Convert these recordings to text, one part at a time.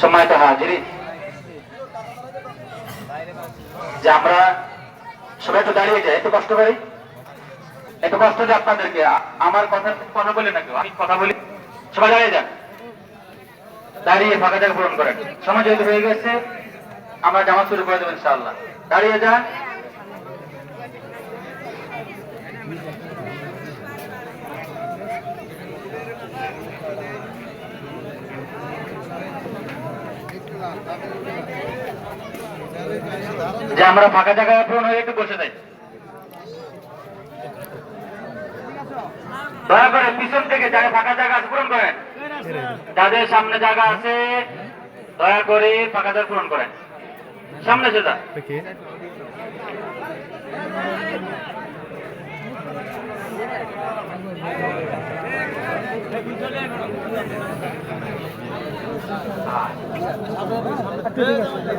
সম্মানিত হাজিরি। যে আমরা সবাই একটু দাঁড়িয়ে যাই, একটু কষ্ট করি। একটু কষ্ট যে আপনাদেরকে আমার কথা কথা বলি না কেউ আমি কথা বলি। সবাই দাঁড়িয়ে যান। দাঁড়িয়ে ফাঁকা জায়গা পূরণ করেন। সময় যেহেতু হয়ে গেছে, আমরা জামা শুরু করে দেবেন ইনশাআল্লাহ। দাঁড়িয়ে যান। যে আমরা ফাঁকা জায়গায় পূরণ হয়ে একটু বসে যাই। দয়া করে পিছন থেকে যারা ফাঁকা জায়গা আছে পূরণ করেন। যাদের সামনে জায়গা আছে, দয়া করে ফাঁকা জায়গা পূরণ করেন। সামনে সোজা।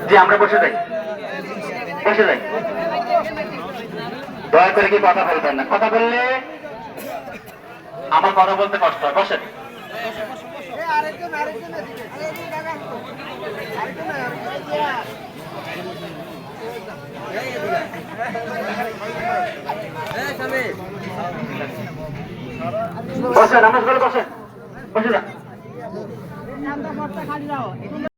জি, আমরা বসে যাই। বসে যাই। দয়া করে কি কথা বলবেন না? কথা বললে আমার কথা বলতে কষ্ট হয়। বসেন। বসেন, আমরা বসেন। বসে যান। খালি দাও